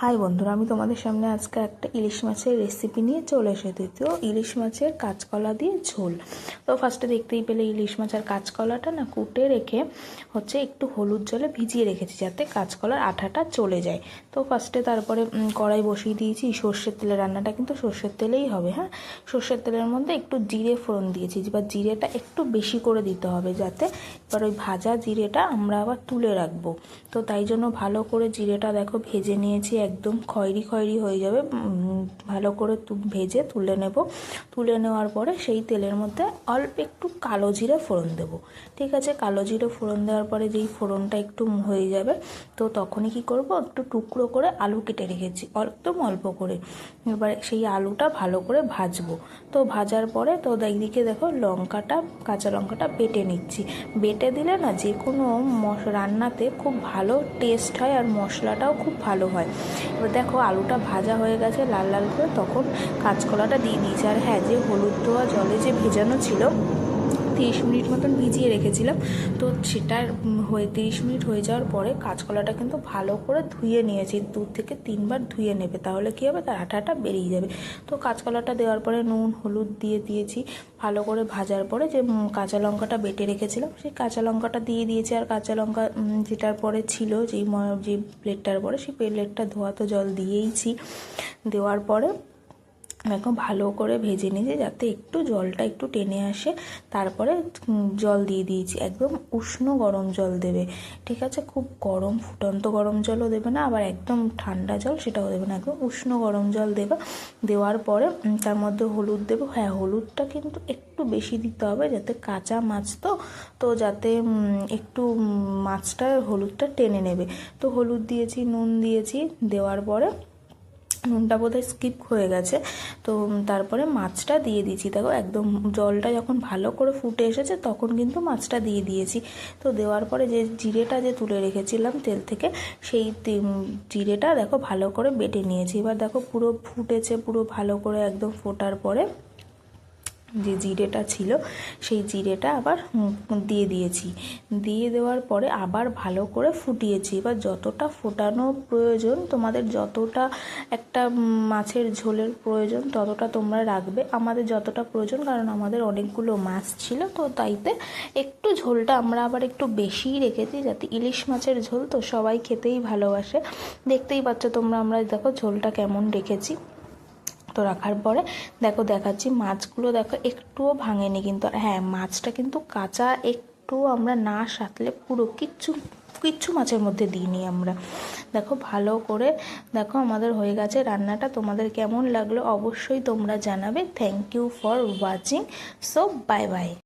High বন্ধুরা, আমি তোমাদের সামনে আজকে একটা ইলিশ মাছের রেসিপি নিয়ে চলে এসেছি। তো ইলিশ মাছের কাঁচকলা দিয়ে ঝোল। তো ফার্স্টে দেখতেই পেলে ইলিশ মাছ আর কাঁচকলাটা না কুটে রেখে হচ্ছে একটু হলুদ জলে ভিজিয়ে রেখেছি যাতে কাঁচকলার আঠাটা চলে যায়। তো ফার্স্টে তারপরে কড়াই বসিয়ে দিয়েছি। সর্ষের তেলে রান্নাটা কিন্তু সর্ষের তেলেই হবে হ্যাঁ? সর্ষের তেলের মধ্যে একটু জিরে ফোড়ন দিয়েছি। এবার জিরেটা একটু বেশি করে দিতে হবে যাতে এবার ওই ভাজা জিরেটা আমরা আবার তুলে রাখব। তো তাই জন্য ভালো করে জিরেটা দেখো ভেজে নিয়েছি একদম খয়েরি খয়েরি হয়ে যাবে। ভালো করে ভেজে তুলে নেব। তুলে নেওয়ার পরে সেই তেলের মধ্যে অল্প একটু কালো জিরে ফোড়ন দেব। ঠিক আছে, কালো জিরে ফোড়ন দেওয়ার পরে যেই ফোড়নটা একটু হয়ে যাবে, তো তখনই কি করব, একটু টুকরো করে আলু কেটে রেখেছি, একদম অল্প করে। এবার সেই আলুটা ভালো করে ভাজবো। তো ভাজার পরে তো একদিকে দেখো লঙ্কাটা, কাঁচা লঙ্কাটা বেটে নিচ্ছি। বেটে দিলে না যে কোনো রান্নাতে খুব ভালো টেস্ট হয় আর মশলাটাও খুব ভালো হয়। এবার দেখো আলুটা ভাজা হয়ে গেছে লাল লাল করে, তখন কাঁচকলাটা দিয়ে দিয়েছি। আর হ্যাঁ যে হলুদ দেওয়া জলে যে ভেজানো ছিল তিরিশ মিনিট মতন ভিজিয়ে রেখেছিলাম। তো সেটার হয়ে তিরিশ মিনিট হয়ে যাওয়ার পরে কাঁচকলাটা কিন্তু ভালো করে ধুয়ে নিয়েছি। দু থেকে তিনবার ধুয়ে নেবে, তাহলে কী হবে? তার আঠাটা বেরিয়ে যাবে। তো কাঁচকলাটা দেওয়ার পরে নুন, হলুদ দিয়ে দিয়েছি। ভালো করে ভাজার পরে যে কাঁচা লঙ্কাটা বেটে রেখেছিলাম, সেই কাঁচা লঙ্কাটা দিয়ে দিয়েছি। আর কাঁচা লঙ্কা যেটার পরে ছিল, যেই যে প্লেটটার পরে, সেই প্লেটটা ধোয়া তো জল দিয়েইছি। দেওয়ার পরে দেখো ভালো করে ভেজে নিয়েছি যাতে একটু জলটা একটু টেনে আসে। তারপরে জল দিয়ে দিয়েছি। একদম উষ্ণ গরম জল দেবে। ঠিক আছে? খুব গরম, ফুটন্ত গরম জলও দেবে না, আবার একদম ঠান্ডা জল সেটাও দেবে না। একদম উষ্ণ গরম জল দেবে। দেওয়ার পরে তার মধ্যে হলুদ দেবো। হ্যাঁ হলুদটা কিন্তু একটু বেশি দিতে হবে যাতে কাঁচা মাছ তো তো যাতে একটু মাছটা, হলুদটা টেনে নেবে। তো হলুদ দিয়েছি, নুন দিয়েছি। দেওয়ার পরে নুনটা বোধহয় স্কিপ হয়ে গেছে। তো তারপরে মাছটা দিয়ে দিয়েছি। দেখো, একদম জলটা যখন ভালো করে ফুটে এসেছে, তখন কিন্তু মাছটা দিয়ে দিয়েছি। তো দেওয়ার পরে যে জিরেটা যে তুলে রেখেছিলাম তেল থেকে, সেই জিরেটা দেখো ভালো করে বেটে নিয়েছি। এবার দেখো পুরো ফুটেছে, পুরো ভালো করে একদম ফোটার পরে যে জিরেটা ছিল, সেই জিরেটা আবার দিয়ে দিয়েছি। দিয়ে দেওয়ার পরে আবার ভালো করে ফুটিয়েছি। এবার যতটা ফোটানো প্রয়োজন, তোমাদের যতটা একটা মাছের ঝোলের প্রয়োজন, ততটা তোমরা রাখবে। আমাদের যতটা প্রয়োজন, কারণ আমাদের অনেকগুলো মাছ ছিল, তো তাইতে একটু ঝোলটা আমরা আবার একটু বেশিই রেখেছি যাতে ইলিশ মাছের ঝোল তো সবাই খেতেই ভালোবাসে। দেখতেই পাচ্ছ তোমরা, আমরা দেখো ঝোলটা কেমন রেখেছি। তো রাখার পরে দেখো দেখাচ্ছি মাছগুলো দেখো একটুও ভাঙেনি কিন্তু হ্যাঁ মাছটা কিন্তু কাঁচা একটু আমরা না সাঁতলে পুরো কিচ্ছু কিচ্ছু মাছের মধ্যে দিইনি আমরা। দেখো ভালো করে, দেখো আমাদের হয়ে গেছে রান্নাটা। তোমাদের কেমন লাগল অবশ্যই তোমরা জানাবে। Thank you for watching so bye bye